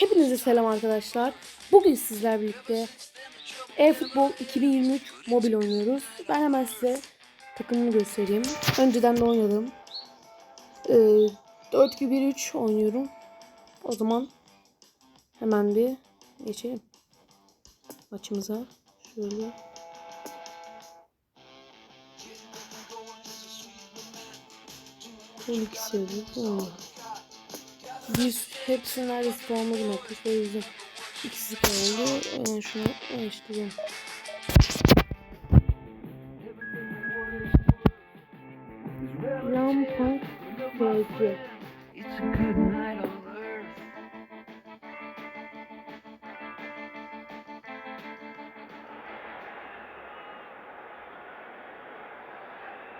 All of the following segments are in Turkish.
Hepinize selam arkadaşlar. Bugün sizler birlikte e-futbol 2023 mobil oynuyoruz. Ben hemen size takımını göstereyim. Önceden de oynadım. Ee, 4-2-1-3 oynuyorum. O zaman hemen bir geçelim. Maçımıza. Şöyle. Şöyle ikisi yazıyor. Biz hepsini neredeyse tamamladım arkadaşlar. O yüzden ikisi kaldı. Hemen şunu night on earth.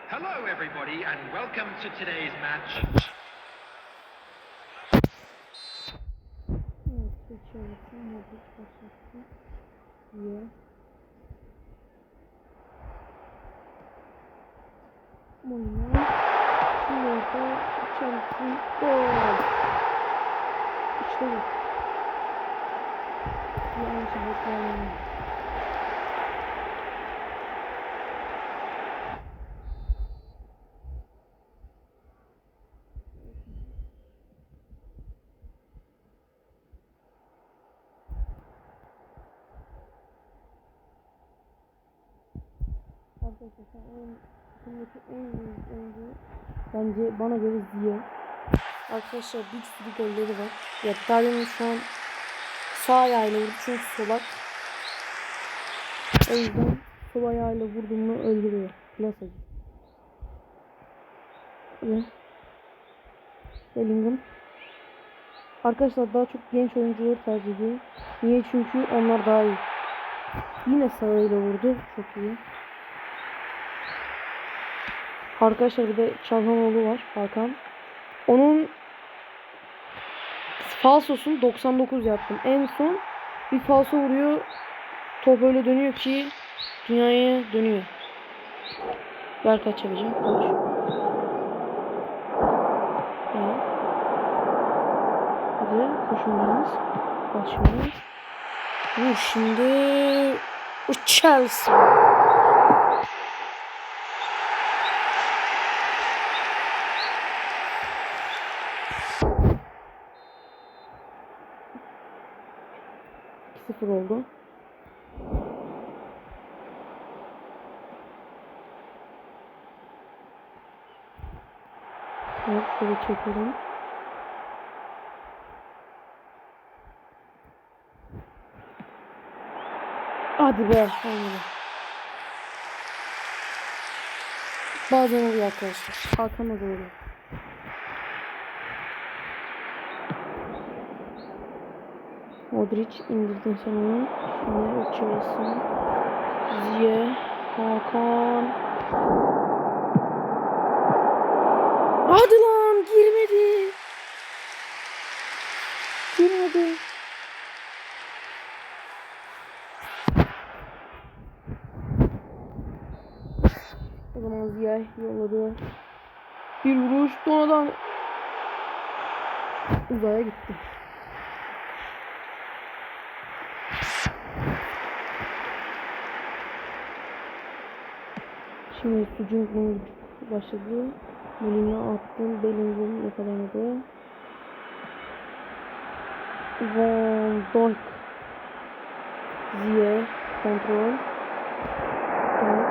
Hello, everybody, and welcome to today's match. Seçiyorum. Hadi başlasın. Diye. Oyna. Şimdi orada Chelsea gol. İşte bu. Yanlış bakalım. Arkadaşlar en takımdaki en iyi oyuncu bence bana göre Ziya. Arkadaşlar bir sürü golleri var. Ya Darwin'in şu an sağ ayağıyla vurdu çünkü solak. O yüzden sol ayağıyla vurduğunu öldürüyor. Plasacı. Ve Bellingham. Arkadaşlar daha çok genç oyuncuları tercih ediyor. Niye? Çünkü onlar daha iyi. Yine sağıyla vurdu. Çok iyi. Arkadaşlar bir de Çalhanoğlu var Hakan. Onun falsosunu 99 yaptım. En son bir falso vuruyor. Top öyle dönüyor ki dünyaya dönüyor. Ver kaç yapacağım? Koş. Hadi koşun biraz. Başlıyoruz. Vur şimdi. Chelsea. Sıfır oldu. Evet, şöyle çekelim. Hadi be, olmadı. Bazen oluyor arkadaşlar. Hakan'a da oluyor. Modric indirdin sen onu. Şimdi açıyorsun. Ziye. Hakan. Hadi lan girmedi. Girmedi. O zaman Ziya yolladı. Bir vuruş sonradan uzaya gitti. Şimdi sucuk başladı. Molina attım. Bellingham yakalayamadı. Van Dijk. Ziye. Kontrol. Dijk.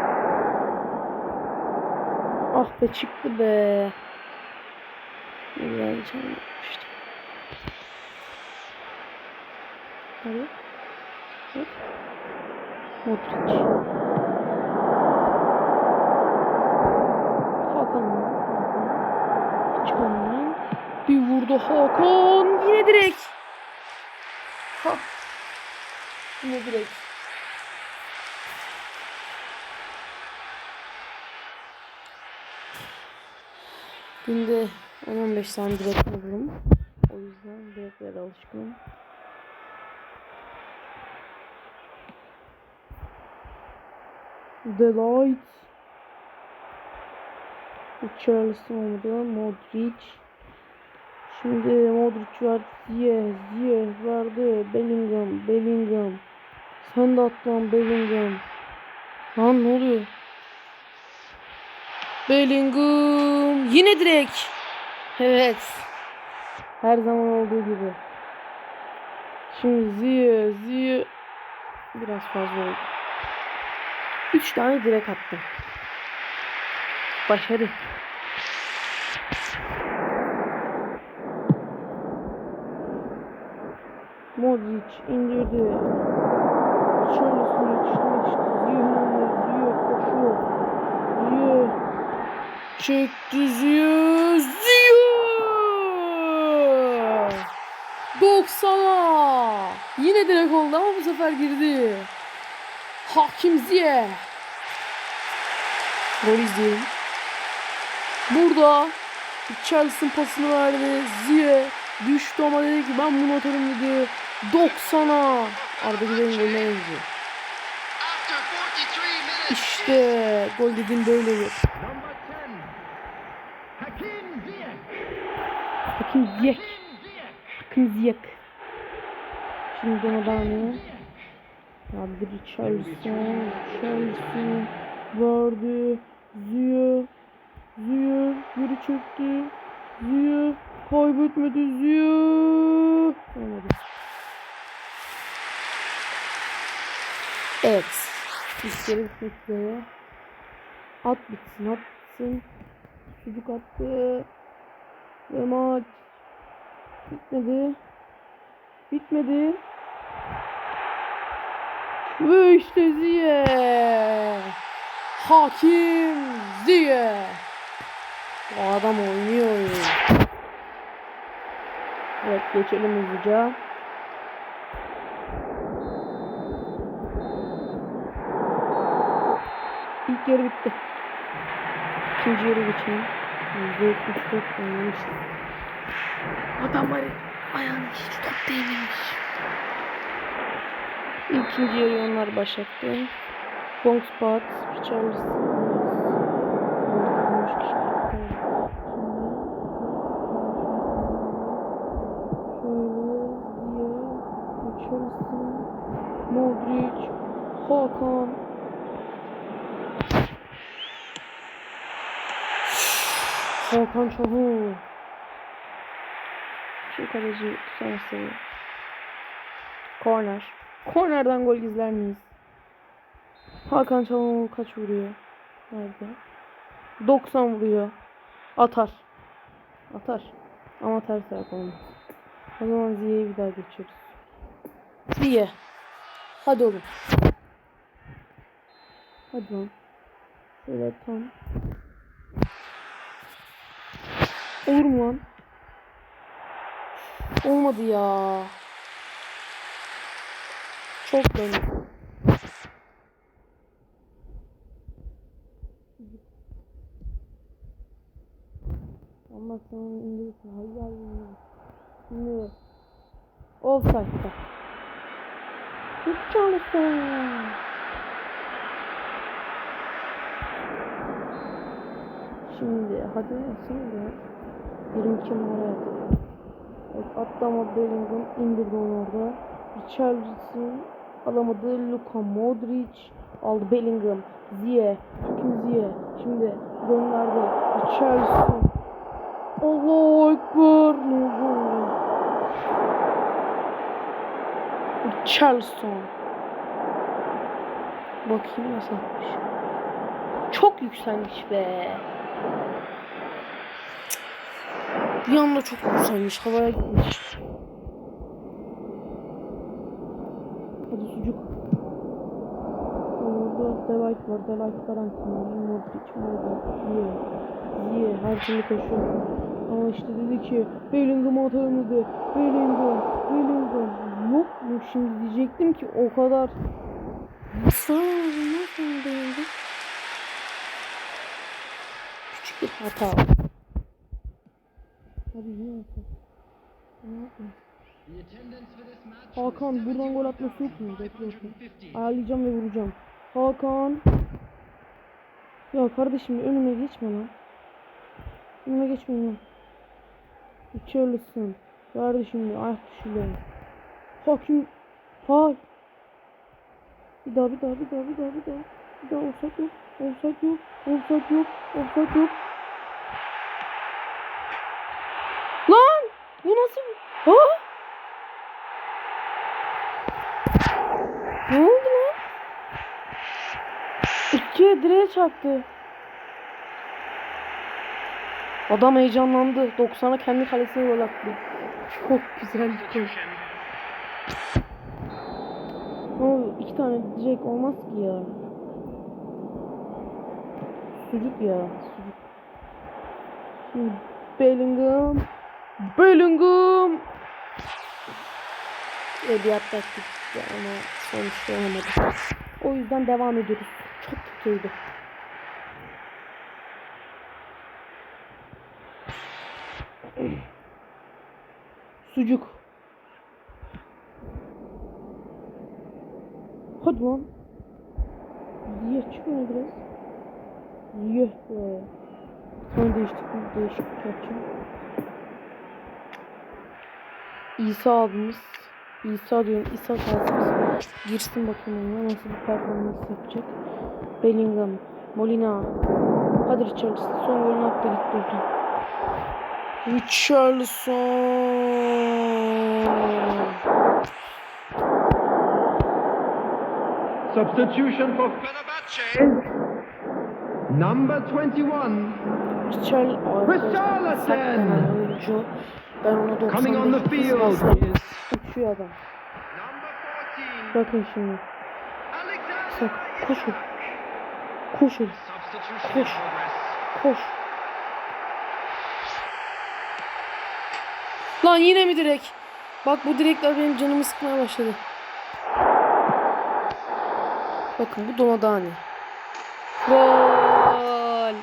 Ah be çıktı be. Güzel çalmıştı. Hadi. Hop. Modric. Hakan. Hakan. Çıkandan bir vurdu Hakan. Yine direkt. Ha. Yine direkt. Günde 10-15 tane direkt vururum. O yüzden direklere alışkınım. Delight. Charleston olmadı. Modric. Şimdi Modric var. Ziye, Ziye verdi. Bellingham, Bellingham. Sen de at lan Bellingham. Lan ne oluyor? Bellingham. Yine direkt. Evet. Her zaman olduğu gibi. Şimdi Ziye, Ziye. Biraz fazla oldu. Üç tane direkt attım. Başarı. Modric indirdi. Charles'ın yetişti yetişti. Hernandez. Ziye koşuyor. Ziye. Çekti Ziye. Ziye. 90'a. Yine direkt oldu ama bu sefer girdi. Hakim Ziye. Gol izleyelim. Burada Chelsea pasını verdi. Ziye düştü ama dedi ki ben bunu atarım dedi. 90'a. Arda Güler'in golüne benziyor. After 43 minutes. İşte gol dediğim böyle olur. Number 10. Hakim Ziyech. Hakim Ziyech. Hakim Ziyech. Hakim Ziyech. Şimdi Donadani. Abi Richarlison. Richarlison. Verdi. Ziye. Ziye. Geri çekti. Ziye. Kaybetmedi Ziye. Olmadı. Evet. Kere bitmek. At bitsin, at bitsin. Çocuk attı. Ve maç bitmedi. Bitmedi. Ve işte Ziye. Hakim Ziye. Bu adam oynuyor oyunu. Evet geçelim hızlıca. İlk yarı bitti. İkinci yarı geçelim. %74 oynamış. Adamların ayağını hiç top değmemiş. İkinci yarı onlar başlattı. Bong Spot, Richarlison. Olmuş kişiler. Şöyle diye Richarlison, Modric, Hakan. Hakan Çalhanoğlu. Şu kaleci tutamazsa Corner. Corner'dan gol izler miyiz? Hakan Çalhanoğlu kaç vuruyor? Nerede? 90 vuruyor. Atar. Atar. Ama ters ayak olmaz. O zaman Ziye'yi bir daha geçiyoruz. Ziye. Hadi oğlum. Hadi lan. Şöyle tam. Olur mu lan? Olmadı ya. Çok benim. Ama sen. Hayır hayır. Şimdi. Offside'da. Hiç çalışsın. Şimdi hadi şimdi 22 numara at. Evet, atlama Bellingham indirdi onu orada. Richarlison alamadı. Luka Modric aldı Bellingham. Ziye. Hakim Ziye. Şimdi gönderdi. Richarlison. Allahu Ekber. Ne oldu? Richarlison. Bakayım nasıl atmış. Çok yükselmiş be. Bir anda çok yükselmiş. Havaya gitmiş. Hadi sucuk. Orada Delight var. Delight garantili. Modric, Modric, Ziye. Ziye her türlü koşuyor. Ama işte dedi ki Bellingham atarım dedi. Bellingham, Bellingham. Yok mu şimdi diyecektim ki o kadar. Nasıl? Nasıl Bellingham? Küçük bir hata. Abi yine hata. Ne yapayım? Hakan buradan gol atması yok mu? Bakayım. Ayarlayacağım ve vuracağım. Hakan. Ya kardeşim önüme geçme lan. Önüme geçmeyin lan. Richarlison. Verdi şimdi. Ayak düşürüyor. Hakim. Faal. Bir daha bir daha bir daha bir daha bir daha. Bir daha offside yok. Offside yok. Offside yok. Offside yok. Lan! Bu nasıl? Ha? Ne oldu lan? İkiye direğe çarptı. Adam heyecanlandı. 90'a kendi kalesine gol attı. Çok güzel bir gol. Ne oldu? İki tane direkt olmaz ki ya. Sucuk ya. Sucuk. Bellingham. Bellingham. Ediyat taktik ama sonuçta olamadı. O yüzden devam ediyoruz. Çok kötüydü. Sucuk. Hadi lan. Ye çıkıyor biraz. Be. Sonra değişiklik, değişiklik yapacağım. İsa abimiz. İsa diyorum. İsa abimiz. Girsin bakalım oyuna nasıl bir performans yapacak. Bellingham. Molina. Hadi Richarlison. Son golünü attı gitti oradan. Richarlison. Substitution for Fenerbahce. Number 21. Richarl Richarlison! Oyuncu. Ben ona 95 Coming on the field basarım. is Uçuyor adam. number 14. Bakın şimdi. Sak koşun. Koşun. Koş. Koş. Lan yine mi direk? Bak bu direkler benim canımı sıkmaya başladı. Bakın bu Donadani. Gol.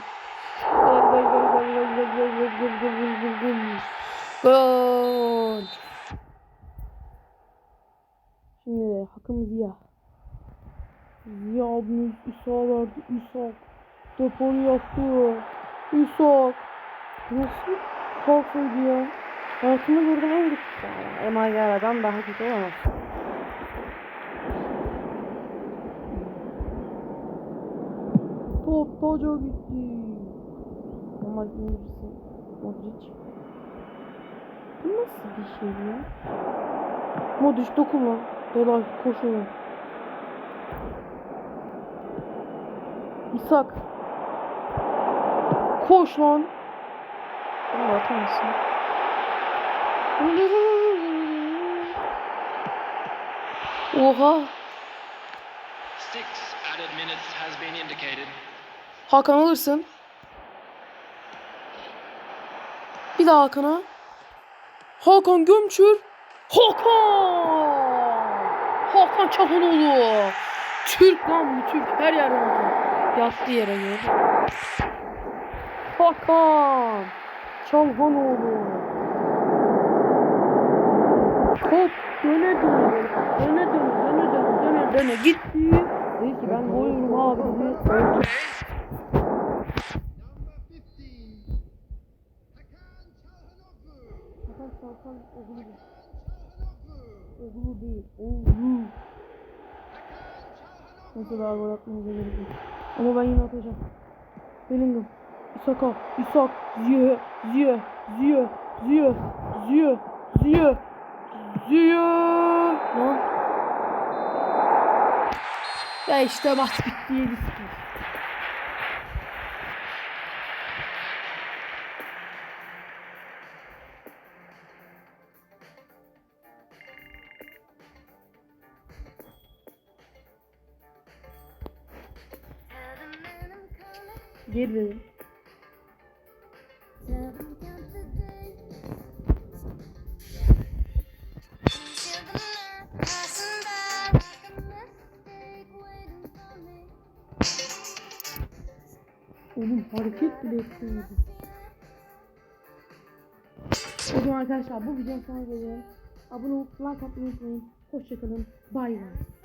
Gol gol gol gol gol gol gol gol gol gol gol gol. Şimdi hakkımız Ziya. Ziya abimiz İsa verdi. İsa. Depolu yaptı. İsa. Nasıl kalkıyordu ya? Hayatımda gördüğüm en güçlü. Yani Emagara'dan daha kötü olamaz. Top taca gitti. Ama birisi Modric. Nasıl bir şey ya? Ama dokunma. Dolay koşuyor. İshak. Koş lan. Allah atamasın. Oha. Hakan alırsın. Bir daha Hakan'a. Hakan gömçür. Hakan. Hakan Çakanoğlu. Türk lan bu Türk. Her yerden Hakan. Yattı yere gördüm. Hakan. Çalhanoğlu. Hop döne döne. Döne döne döne döne döne döne gitti. Dedi ki ben koyuyorum abi. Çalhan oğlu değil. Oğlu değil. Oğlu. Nasıl daha gol atmamıza gerek yok. Ama ben yine atacağım. Bellingham. İsaka. İsak. Ziye. Ziye. Ziye. Ziye. Ziye. Ziye. Ziye. Lan. Ya işte maç bitti. Yedi dedim. Oğlum hareket bile etmedi. O zaman arkadaşlar bu videonun sonuna geliyorum. Abone olup like atmayı unutmayın. Hoşçakalın. Bay bay.